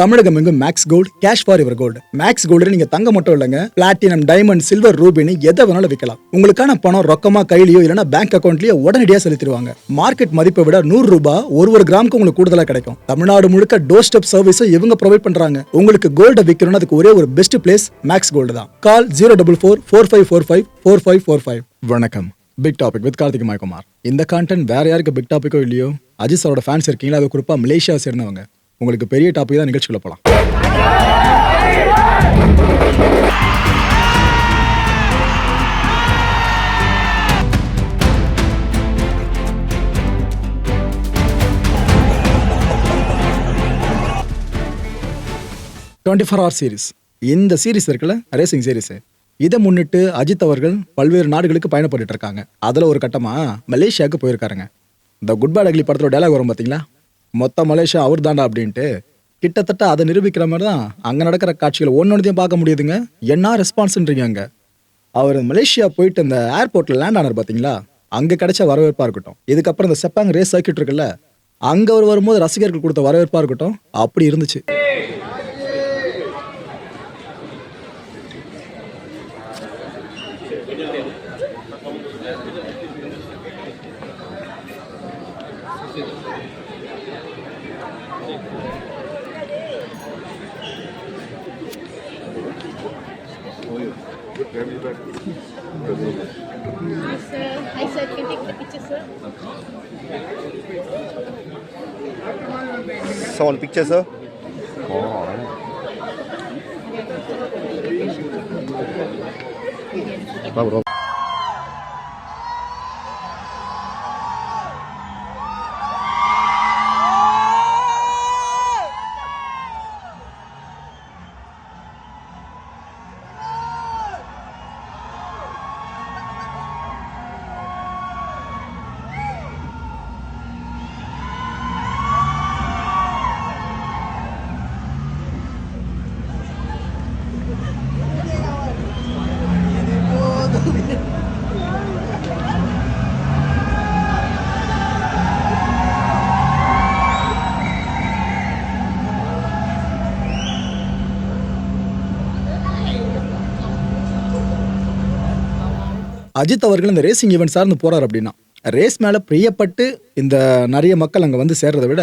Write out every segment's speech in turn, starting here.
தமிழகம் எங்கும் maths gold cash for இவர் gold maths gold நீங்க தங்க மட்டும் இல்லைங்க. பிளாட்டினம் டைமண்ட் சில்வர் ரூபினி எதை வேணாலும் விற்கலாம் உங்களுக்கான பணம் ரொக்கமா கையிலயோ இல்லைன்னா பேங்க் அக்கௌண்ட்லயோ உடனடியாக செலுத்திடுவாங்க. மார்க்கெட் மதிப்பை விட நூறு ரூபாய் ஒரு ஒரு கிராமுக்கு உங்களுக்கு கூடுதலா கிடைக்கும். தமிழ்நாடு முழுக்க டோர் ஸ்டெப் சர்வீஸும் இவங்க ப்ரொவைட் பண்றாங்க. உங்களுக்கு கோல்ட விற்கணும்னு அதுக்கு ஒரே ஒரு பெஸ்ட் பிளேஸ் மேக்ஸ் கோல்டு தான். Call zero double four four five four five four five four five வணக்கம். Big topic with Karthik Maikumar இந்த கான்டென்ட் வேற யாருக்கு பிக் டாபிக்கோ இல்லையோ? அஜித் சாரோட ஃபேன்ஸ் இருக்கீங்களா? அது குறிப்பா மலேசியா சேர்ந்தவங்க. உங்களுக்கு பெரிய டாபிக் தான் நிகழ்ச்சிக்குள்ள போகலாம் டுவெண்ட்டி ஃபோர் ஹவர் சீரிஸ் இந்த சீரிஸ் இருக்குல்ல ரேசிங் சீரிஸ் இதை முன்னிட்டு அஜித் அவர்கள் பல்வேறு நாடுகளுக்கு பயணப்பட்டு இருக்காங்க. அதில் ஒரு கட்டமாக மலேசியாவுக்கு போயிருக்காருங்க. இந்த குட் பேட் அக்லி படத்தில் டைலாக் வரும் பார்த்தீங்களா மொத்த மலேசியா அவர் தாண்டா அப்படின்ட்டு கிட்டத்தட்ட அதை நிரூபிக்கிற மாதிரி தான் அங்கே நடக்கிற காட்சிகள் ஒன்னொன்றையும் பார்க்க முடியுதுங்க. என்ன ரெஸ்பான்ஸ்ன்றீங்க அங்கே? அவர் மலேசியா போயிட்டு இந்த ஏர்போர்ட்டில் லேண்ட் ஆனார் பார்த்தீங்களா அங்கே கிடைச்ச வரவேற்பாக இருக்கட்டும். இதுக்கப்புறம் இந்த செப்பாங் ரேஸ் சர்க்கியூட் இருக்குல்ல அங்கே அவர் வரும்போது ரசிகர்கள் கொடுத்த வரவேற்பாக இருக்கட்டும். அப்படி இருந்துச்சு. just on picture, sir. Oh, alright. Ajith அவர்கள் இந்த ரேசிங் ஈவெண்ட் சார்ந்து போறார் அப்படின்னா ரேஸ் மேல பிரியப்பட்டு இந்த நிறைய மக்கள் அங்க வந்து சேர்றதை விட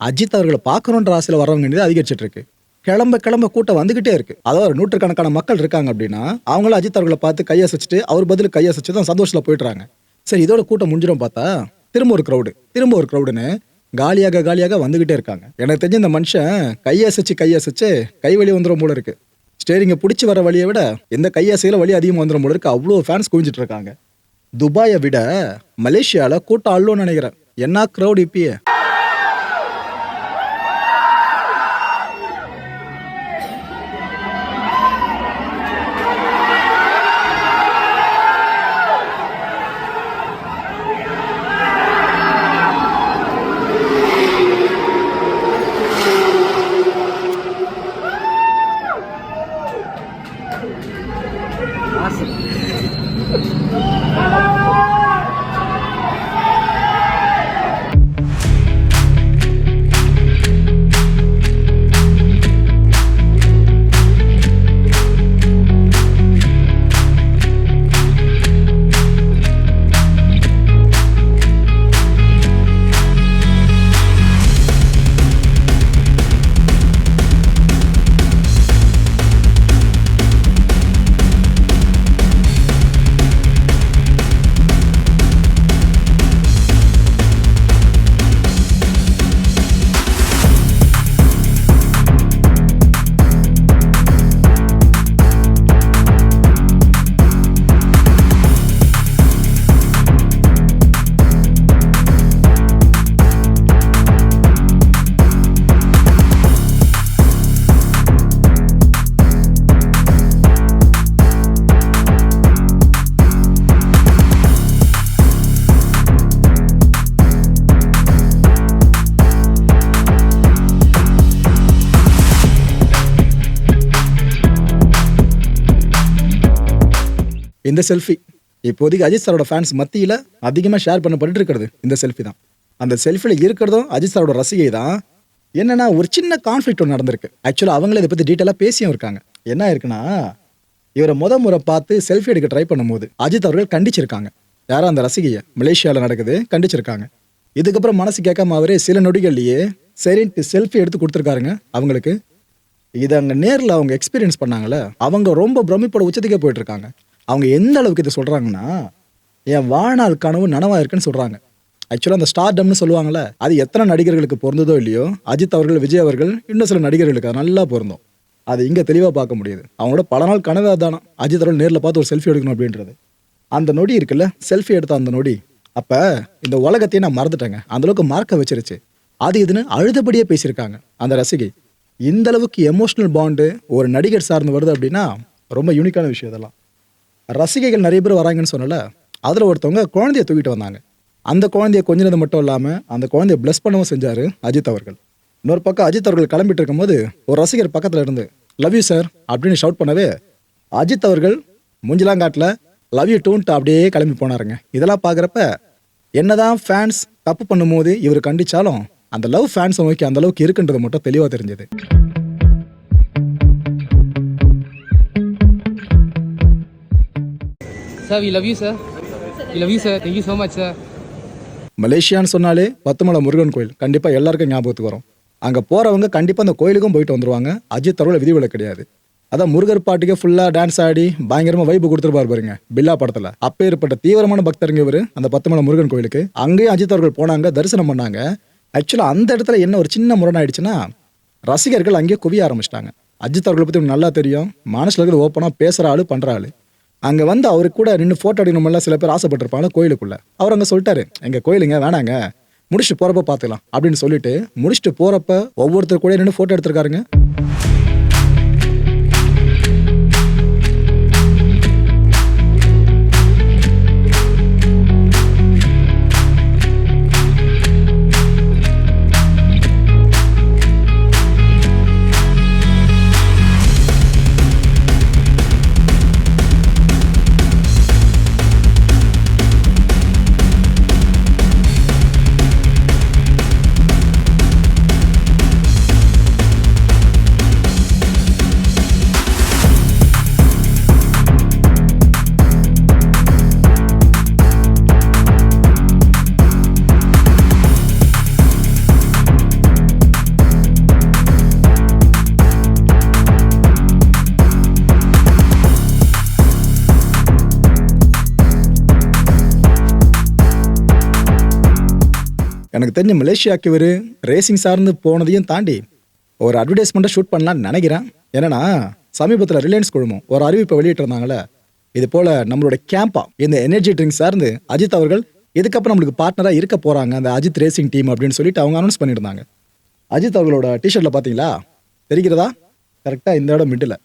அஜித் அவர்களை பார்க்கணுன்ற ஆசையில் வரவங்க வேண்டியது அதிகரிச்சிட்டு இருக்கு கிளம்ப கிளம்ப கூட்டம் வந்துகிட்டே இருக்கு. அதாவது நூற்றுக்கணக்கான மக்கள் இருக்காங்க அப்படின்னா அவங்களும் அஜித் அவர்களை பார்த்து கையசைச்சிட்டு அவர் பதில் கையசைச்சு தான் சந்தோஷத்தில் போயிடுறாங்க சரி இதோட கூட்டம் முடிஞ்சிடும் பார்த்தா திரும்ப ஒரு க்ரௌடு திரும்ப ஒரு க்ரௌடுன்னு காலியாக காலியாக வந்துகிட்டே இருக்காங்க. எனக்கு தெரிஞ்ச இந்த மனுஷன் கையசைச்சு கையசைச்சு கை வலி வந்துடும் போல இருக்கு. ஸ்டேரிங்கை பிடிச்சி வர வழியை விட எந்த கையாசையில் வழி அதிகமாக வந்துடும் போல இருக்கு. அவ்வளோ ஃபேன்ஸ் குவிஞ்சிட்டு இருக்காங்க. துபாயை விட மலேசியாவில் கூட்டம் அல்லோன்னு நினைக்கிறேன். என்ன க்ரௌட் இப்பயே? இந்த செல்ஃபி இப்போதைக்கு அஜித் சாரோட ஃபேன்ஸ் மத்தியில் அதிகமாக ஷேர் பண்ணப்பட்டு இருக்கிறது இந்த செல்ஃபி தான். அந்த செல்ஃபியில் இருக்கிறதும் அஜித் சாரோட ரசிகை தான். என்னென்னா ஒரு சின்ன கான்ஃப்ளிக்ட் ஒன்று நடந்திருக்கு. ஆக்சுவலாக அவங்களே இதை பற்றி டீட்டெயிலாக பேசியும் இருக்காங்க. என்ன இருக்குன்னா இவரை முத முறை பார்த்து செல்ஃபி எடுக்க ட்ரை பண்ணும்போது அஜித் அவர்கள் கண்டிச்சிருக்காங்க. யாரும் அந்த ரசிகையை? மலேசியாவில் நடக்குது கண்டிச்சிருக்காங்க. இதுக்கப்புறம் மனசு கேட்காம அவரே சில நொடிகள்லேயே சரின்ட்டு செல்ஃபி எடுத்து கொடுத்துருக்காருங்க அவங்களுக்கு. இதை அங்கே நேரில் அவங்க எக்ஸ்பீரியன்ஸ் பண்ணாங்களே அவங்க ரொம்ப பிரமிப்போட உச்சத்துக்கே போயிட்டு இருக்காங்க. அவங்க எந்த அளவுக்கு இதை சொல்கிறாங்கன்னா என் வாழ்நாள் கனவு நனவாக இருக்குன்னு சொல்கிறாங்க ஆக்சுவலாக அந்த ஸ்டார்டம்னு சொல்லுவாங்கல்ல அது எத்தனை நடிகர்களுக்கு பொருந்ததோ இல்லையோ அஜித் அவர்கள் விஜய் அவர்கள் இன்னும் சில நடிகர்களுக்கு அது நல்லா பொருந்தும். அது இங்கே தெளிவாக பார்க்க முடியுது. அவங்களோட பல நாள் கனவு அதானா? அஜித் அவர்கள் நேரில் பார்த்து ஒரு செல்ஃபி எடுக்கணும் அப்படின்றது. அந்த நொடி இருக்குல்ல செல்ஃபி எடுத்த அந்த நொடி. அப்போ இந்த உலகத்தையே நான் மறந்துட்டேங்க. அந்தளவுக்கு மார்க்க வச்சிருச்சு. அது இதுன்னு அழுதபடியே பேசியிருக்காங்க அந்த ரசிகை. இந்த அளவுக்கு எமோஷ்னல் பாண்டு ஒரு நடிகர் சார்ந்து வருது அப்படின்னா ரொம்ப யூனிக்கான விஷயம் இதெல்லாம். ரசிகைகள் நிறைய பேர் வராங்கன்னு சொன்னல அதில் ஒருத்தவங்க குழந்தைய தூக்கிட்டு வந்தாங்க. அந்த குழந்தைய கொஞ்சினது மட்டும் இல்லாமல் அந்த குழந்தைய ப்ளஸ் பண்ணவும் செஞ்சார் அஜித் அவர்கள். இன்னொரு பக்கம் அஜித் அவர்கள் கிளம்பிட்டு இருக்கும்போது ஒரு ரசிகர் பக்கத்தில் இருந்து லவ் யூ சார் அப்படின்னு ஷவுட் பண்ணவே அஜித் அவர்கள் முஞ்சிலாங்காட்டில் லவ் யூ டூன்ட்டு அப்படியே கிளம்பி போனாருங்க. இதெல்லாம் பார்க்குறப்ப என்னதான் ஃபேன்ஸ் தப்பு பண்ணும்போது இவர் கண்டிச்சாலும் அந்த லவ் ஃபேன்ஸை நோக்கி அந்த அளவுக்கு இருக்குன்றது மட்டும் தெளிவாக தெரிஞ்சது. Sir we love you sir we love you sir Thank you so much, மலேசியான்னு சொன்னாலே பத்துமலை முருகன் கோயில் கண்டிப்பாக எல்லாருக்கும் ஞாபகத்துக்கு வரும். அங்கே போகிறவங்க கண்டிப்பாக அந்த கோயிலுக்கும் போயிட்டு வந்துருவாங்க. அஜித் தரவில் விதிவிலக்கு கிடையாது. அதான் முருகர் பாட்டுக்கே ஃபுல்லாக டான்ஸ் ஆடி பயங்கரமாக வைப்பு கொடுத்துருப்பாரு பாருங்க பில்லா படத்தில். அப்பேற்பட்ட தீவிரமான பக்தருங்க இவர் அந்த பத்துமலை முருகன் கோயிலுக்கு. அங்கேயும் அஜித் அவர்கள் போனாங்க தரிசனம் பண்ணாங்க. ஆக்சுவலாக அந்த இடத்துல என்ன ஒரு சின்ன முரணாயிடுச்சுன்னா ரசிகர்கள் அங்கேயே குவிய ஆரம்பிச்சிட்டாங்க. அஜித் அவர்களை பற்றி நல்லா தெரியும். மனசில் இருக்கிறது ஓப்பனாக பேசுகிற ஆளு பண்ணுற ஆளு. அங்கே வந்து அவரு கூட நின்று ஃபோட்டோ எடுக்கணுமெல்லாம் சில பேர் ஆசைப்பட்டிருப்பாங்க கோயிலுக்குள்ளே. அவர் அங்கே சொல்லிட்டாரு எங்கள் கோயிலுங்க வேணாங்க முடிச்சுட்டு போகிறப்ப பார்த்துக்கலாம் அப்படின்னு சொல்லிட்டு முடிச்சுட்டு போகிறப்ப ஒவ்வொருத்தர் கூட நின்று ஃபோட்டோ எடுத்திருக்காருங்க. எனக்கு தெரிஞ்ச மலேசியாவுக்கு இவர் ரேசிங் சார்ந்து போனதையும் தாண்டி ஒரு அட்வர்டைஸ்மெண்ட்டை ஷூட் பண்ணலான்னு நினைக்கிறேன். என்னன்னா சமீபத்தில் ரிலையன்ஸ் குழுமம் ஒரு அறிவிப்பை வெளியிட்டிருந்தாங்களே இது போல் நம்மளோட கேம்பா இந்த எனர்ஜி ட்ரிங்க் சார்ந்து அஜித் அவர்கள் இதுக்கப்புறம் நம்மளுக்கு பார்ட்னராக இருக்க போகிறாங்க அந்த அஜித் ரேசிங் டீம் அப்படின்னு சொல்லிட்டு அவங்க அனௌன்ஸ் பண்ணியிருந்தாங்க. அஜித் அவர்களோட டிஷர்ட்டில் பார்த்தீங்களா? தெரிகிறதா? கரெக்டாக இந்த இடம் மிடில்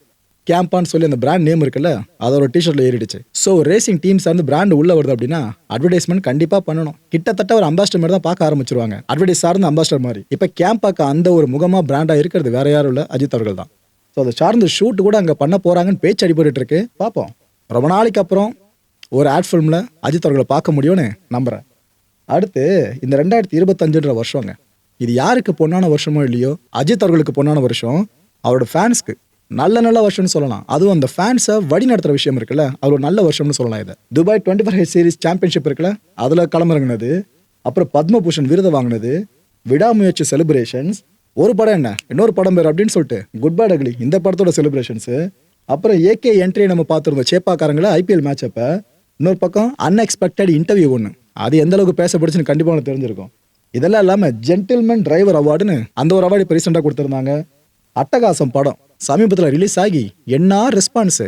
கேம்பான்னு சொல்லி அந்த பிராண்ட் நேம் இருக்குல்ல அதோட டிஷர்ட்ல ஏறிடுச்சு. ஸோ ரேசிங் டீம் சார்ந்து பிராண்ட் உள்ள வருது அப்படின்னா அட்வர்டைஸ்மெண்ட் கண்டிப்பாக பண்ணணும். கிட்டத்தட்ட ஒரு அம்பாஸ்டர் மாதிரி தான் பார்க்க ஆரம்பிச்சிருவாங்க. அட்வர்டைஸ் சார்ந்த அம்பாஸ்டர் மாதிரி. இப்போ கேம்பாக்கு அந்த ஒரு முகமாக பிராண்டாக இருக்கிறது வேற யாரும் இல்லை அஜித் அவர்கள் தான். ஸோ அதை சார்ந்த ஷூட் கூட அங்கே பண்ண போறாங்கன்னு பேச்சு அடிபட்டு இருக்கு. பார்ப்போம். ரொம்ப நாளைக்கு அப்புறம் ஒரு ஆட் ஃபிலிமில் அஜித் அவர்களை பார்க்க முடியும்னு நம்புறேன். அடுத்து இந்த ரெண்டாயிரத்தி இருபத்தஞ்சுன்ற வருஷங்க. இது யாருக்கு பொண்ணான வருஷமோ இல்லையோ அஜித் அவர்களுக்கு பொண்ணான வருஷம் அவரோட ஃபேன்ஸ்க்கு நல்ல நல்ல வருஷம்னு சொல்லலாம். அதுவும் அந்த ஃபேன்ஸை வழி நடத்துகிற விஷயம் இருக்குல்ல அது ஒரு நல்ல வருஷம்னு சொல்லலாம் இதை. Dubai twenty four H series championship இருக்குல்ல அதில் களமிறங்கினது அப்புறம் பத்மபூஷன் விருதை வாங்கினது விடாமுயற்சி செலிப்ரேஷன்ஸ் ஒரு படம் என்ன இன்னொரு படம் பேர் அப்படின்னு சொல்லிட்டு குட் பேட் அக்லி இந்த படத்தோட செலிப்ரேஷன்ஸு அப்புறம் ஏகே என்ட்ரி நம்ம பார்த்துருந்தோம் சேப்பாக்காரங்கள ஐபிஎல் மேட்ச் அப்போ இன்னொரு பக்கம் அன்எக்ஸ்பெக்டட் இன்டர்வியூ ஒன்று அது எந்த அளவுக்கு பேசப்படுச்சுன்னு கண்டிப்பாக தெரிஞ்சிருக்கும். இதெல்லாம் இல்லாமல் ஜென்டில்மேன் டிரைவர் அவார்டுன்னு அந்த ஒரு அவார்டு இப்போ ரீசெண்டாக கொடுத்துருந்தாங்க. அட்டகாசம் படம். சமீபத்தில் ரிலீஸ் ஆகி என்ன ரெஸ்பான்ஸு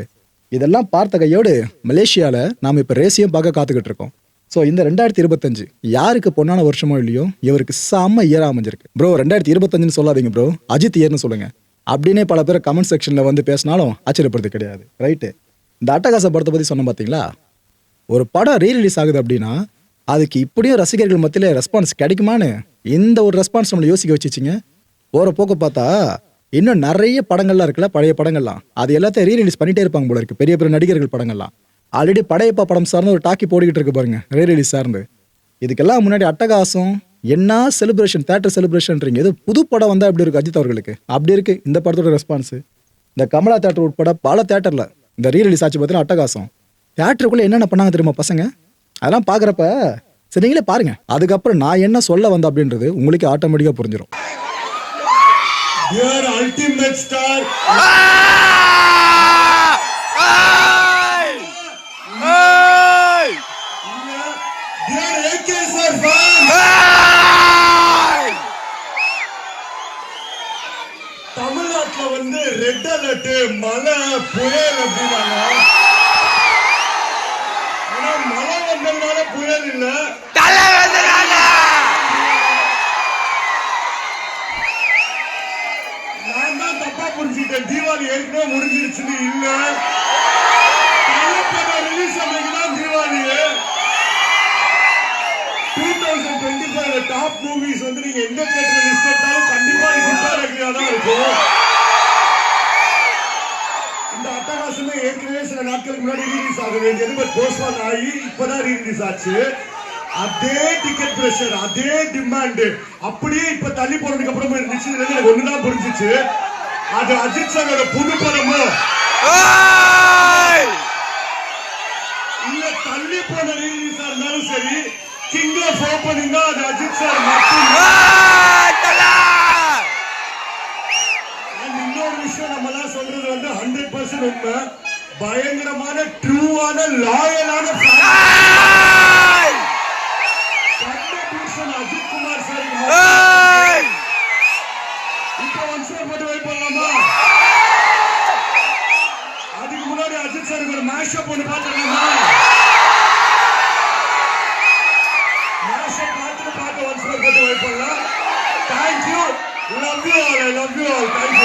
இதெல்லாம் பார்த்த கையோடு மலேசியாவில் நாம் இப்போ ரேசியம் பார்க்க காத்துக்கிட்டு இருக்கோம். ஸோ இந்த ரெண்டாயிரத்தி இருபத்தஞ்சு யாருக்கு பொண்ணான வருஷமோ இல்லையோ இவருக்கு செம்ம இயரா அமைஞ்சிருக்கு. ப்ரோ ரெண்டாயிரத்தி இருபத்தஞ்சுன்னு சொல்லாதீங்க ப்ரோ அஜித் இயர்னு சொல்லுங்க. அப்படின்னே பல பேர் கமெண்ட் செக்ஷனில் வந்து பேசினாலும் ஆச்சரியப்படுறது கிடையாது. ரைட்டு இந்த அட்டகாச படத்தை பற்றி சொன்ன பார்த்தீங்களா ஒரு படம் ரீ ரிலீஸ் ஆகுது அப்படின்னா அதுக்கு இப்படியும் ரசிகர்கள் மத்தியில் ரெஸ்பான்ஸ் கிடைக்குமான்னு இந்த ஒரு ரெஸ்பான்ஸ் நம்மளை யோசிக்க வச்சுச்சிங்க. போகிற போக்க பார்த்தா இன்னும் நிறைய படங்கள்லாம் இருக்குல்ல பழைய படங்கள்லாம். அது எல்லாத்தையும் ரீரிலீஸ் பண்ணிட்டே இருப்பாங்க போல இருக்கு. பெரிய பெரிய நடிகர்கள் படங்கள்லாம். ஆல்ரெடி படையப்பா படம் சார்ந்து ஒரு டாக்கி போட்டுக்கிட்டு இருக்கு பாருங்க ரீ ரிலீஸ் சார்ந்து. இதுக்கெல்லாம் முன்னாடி அட்டகாசம் என்ன செலிப்ரேஷன் தேட்டர் செலிப்ரேஷன்றீங்க ஏதோ புது படம் வந்தால் எப்படி இருக்கு அஜித் அவர்களுக்கு? அப்படி இருக்கு. இந்த படத்தோட ரெஸ்பான்ஸ் இந்த கமலா தேட்டர் உட்பட பல தேட்டரில் இந்த ரீரிலீஸ் ஆச்சு பார்த்தீங்கன்னா அட்டகாசம். தேட்டருக்குள்ளே என்னென்ன பண்ணாங்க தெரியுமா பசங்க? அதெல்லாம் பார்க்குறப்ப சரி நீங்களே பாருங்க. அதுக்கப்புறம் நான் என்ன சொல்ல வந்தேன் அப்படின்றது உங்களுக்கு ஆட்டோமேட்டிக்காக புரிஞ்சிடும் your ultimate star. Dear AK sir fan. தமிழ்நாட்டுல வந்து ரெட் அலர்ட் மழை புயல் அப்படின்னாங்க ஆனா மழை வந்ததுனால புயல் இல்லை புரிஞ்சுட்டேன் தீபாவளி ஏற்கனவே முடிஞ்சிருச்சுன்னு இல்ல. ரிலீஸ் அன்னைக்கு Deepavali. Two thousand twenty five top movies வந்து நீங்க எந்த தேட்டர் லிஸ்ட் எடுத்தாலும் கண்டிப்பா குட்டாரகிரியா தான் இருக்கும். இந்த அட்டகாசமே ஏற்கனவே சில நாட்களுக்கு முன்னாடி ரிலீஸ் ஆக வேண்டியது பட் போஸ்ட்பான் ஆகி இப்பதான் ரிலீஸ் ஆச்சு. அதே டிக்கெட் பிரஷர் அதே டிமாண்ட் அப்படியே இப்ப தள்ளி போனதுக்கு அப்புறமா இருந்துச்சு. இதுல இருந்து எனக்கு ஒண்ணுதான் புரிஞ்சிச்சு. அது அஜித் சாரோட புது படமோ? இல்ல தள்ளி போன ரிலீஸா இருந்தாலும் சரி கிங் ஆஃப் ஓப்பனிங் தான். அது அஜித் சார் இன்னொரு விஷயம் நம்ம எல்லாம் சொல்றது வந்து ஹண்ட்ரட் பர்சன்ட் உண்மை. பயங்கரமான ட்ரூவான லாயலான அஜித் குமார் சார் இப்ப ஒன்ஸ் போட்டு வெயிட் பண்ணலாமா அதுக்கு முன்னாடி அஜித் சாருக்கு ஒரு மேஷப் ஒன்று பார்த்துடலாமா மேஷப் பார்த்துட்டு பார்த்து ஒன்ஸ் போட்டு வெயிட் பண்ணலாம் thank you love you all I love you all thank you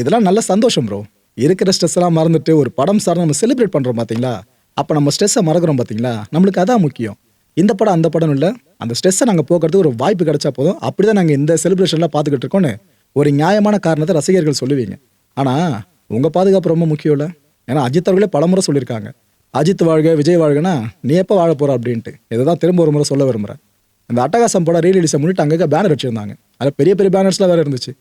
இதெல்லாம் நல்ல சந்தோஷம் ப்ரோ இருக்கிற ஸ்ட்ரெஸ் எல்லாம் மறந்துட்டு ஒரு படம் சார் நம்ம செலிப்ரேட் பண்ணுறோம் பார்த்தீங்களா அப்போ நம்ம ஸ்ட்ரெஸ்ஸை மறக்கிறோம் பார்த்தீங்களா நம்மளுக்கு அதான் முக்கியம். இந்த படம் அந்த படம் இல்லை. அந்த ஸ்ட்ரெஸ்ஸை நாங்கள் போக்குறதுக்கு ஒரு வாய்ப்பு கிடைச்சா போதும். அப்படிதான் நாங்கள் இந்த செலிப்ரேஷன்லாம் பார்த்துக்கிட்டு இருக்கோன்னு ஒரு நியாயமான காரணத்தை ரசிகர்கள் சொல்லுவீங்க. ஆனால் உங்கள் பாதுகாப்பு ரொம்ப முக்கியம் இல்லை ஏன்னா அஜித் அவர்களே பலமுறை சொல்லியிருக்காங்க. அஜித் வாழ்க விஜய் வாழ்கனா நீ எப்போ வாழ போகிற அப்படின்ட்டு. இதை தான் திரும்ப ஒரு முறை சொல்ல விரும்புகிறேன் இந்த அட்டகாசம் படம் ரீலீஸை முன்னிட்டு அங்கே பேனர் வச்சுருந்தாங்க. அதில் பெரிய பெரிய பேனர்ஸ்லாம் வேறு இருந்துச்சு.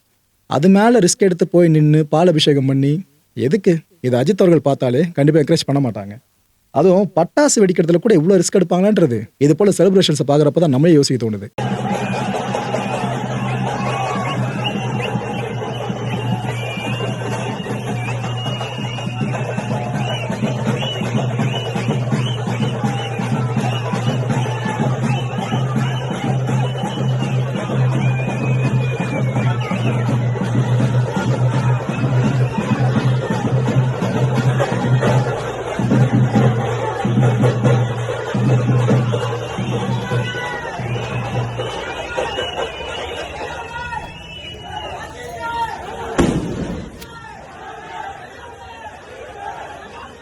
அது மேலே ரிஸ்க் எடுத்து போய் நின்று பால் அபிஷேகம் பண்ணி எதுக்கு? இது அஜித் அவர்கள் பார்த்தாலே கண்டிப்பாக என்கரேஜ் பண்ண மாட்டாங்க. அதுவும் பட்டாசு வெடிக்கிறதுல கூட இவ்வளோ ரிஸ்க் எடுப்பாங்களான்றது. இது போல செலிப்ரேஷன்ஸை பார்க்குறப்ப தான் நம்மளே யோசிக்க தோணுது.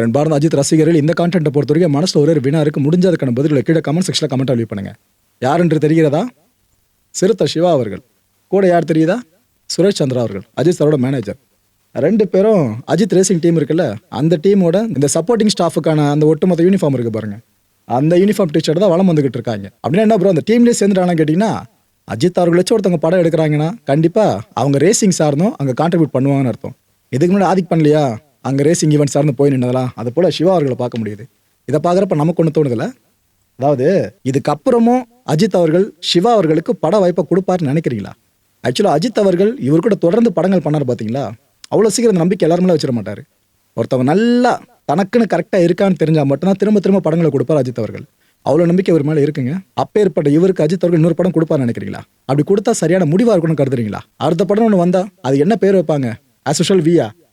கரண் பாரத அஜித் ரசிகர்கள் இந்த கான்டென்ட்டை பொறுத்த வரைக்கும் மனசில் ஒரு ஒரு வினா இருக்கு முடிஞ்ச அதுக்கான பதில்களை கீழே கமெண்ட் செக்ஷனில் கமெண்ட் அழிவு பண்ணுங்க. யார் என்று தெரிகிறதா? சிறுத்த சிவா அவர்கள். கூட யார் தெரியுதா? சுரேஷ் சந்திரா அவர்கள் அஜித் சாரோட மேனேஜர் ரெண்டு பேரும் அஜித் ரேசிங் டீம் இருக்குல்ல அந்த டீமோட இந்த சப்போர்ட்டிங் ஸ்டாஃபுக்கான அந்த ஒட்டுமொத்த யூனிஃபார்ம் இருக்கு பாருங்க. அந்த யூனிஃபார்ம் டீச்சர் தான் வளம் வந்துகிட்டு இருக்காங்க. அப்படின்னா என்ன ப்ரோ அந்த டீம்லேயே சேர்ந்துட்டாங்கன்னு கேட்டிங்கன்னா அஜித் அவர்கள் வச்சு ஒருத்தவங்க படம் எடுக்கிறாங்கன்னா கண்டிப்பாக அவங்க ரேசிங் சார்ந்தும் அங்கே கான்ட்ரிபியூட் பண்ணுவாங்கன்னு அர்த்தம். இதுக்கு முன்னாடி ஆதிக் பண்ணலையா? அங்கே ரேசிங் ஈவெண்ட் சார்ந்து போய் நின்றதெல்லாம் அது போல் சிவா அவர்களை பார்க்க முடியுது. இதை பார்க்குறப்ப நமக்கு ஒன்று தோணுதில்ல? அதாவது இதுக்கப்புறமும் அஜித் அவர்கள் சிவா அவர்களுக்கு பட வாய்ப்பை கொடுப்பாருன்னு நினைக்கிறீங்களா? ஆக்சுவலாக அஜித் அவர்கள் இவர் கூட தொடர்ந்து படங்கள் பண்ணார் பார்த்தீங்களா அவ்வளோ சீக்கிரம் இந்த நம்பிக்கை எல்லாருமே வச்சிட மாட்டார். ஒருத்தவங்க நல்லா தனக்குன்னு கரெக்டாக இருக்கான்னு தெரிஞ்சால் மட்டும்தான் திரும்ப திரும்ப படங்களை கொடுப்பார் அஜித் அவர்கள். அவ்வளோ நம்பிக்கை இவர் மேலே இருக்குங்க. அப்பேற்பட்ட இவருக்கு அஜித் அவர்கள் இன்னொரு படம் கொடுப்பாருன்னு நினைக்கிறீங்களா? அப்படி கொடுத்தா சரியான முடிவாக இருக்கணும்னு கருதுறீங்களா? அடுத்த படம் ஒன்று வந்தால் அது என்ன பேர் வைப்பாங்க? ஆஸ் யூஷுவல் வியா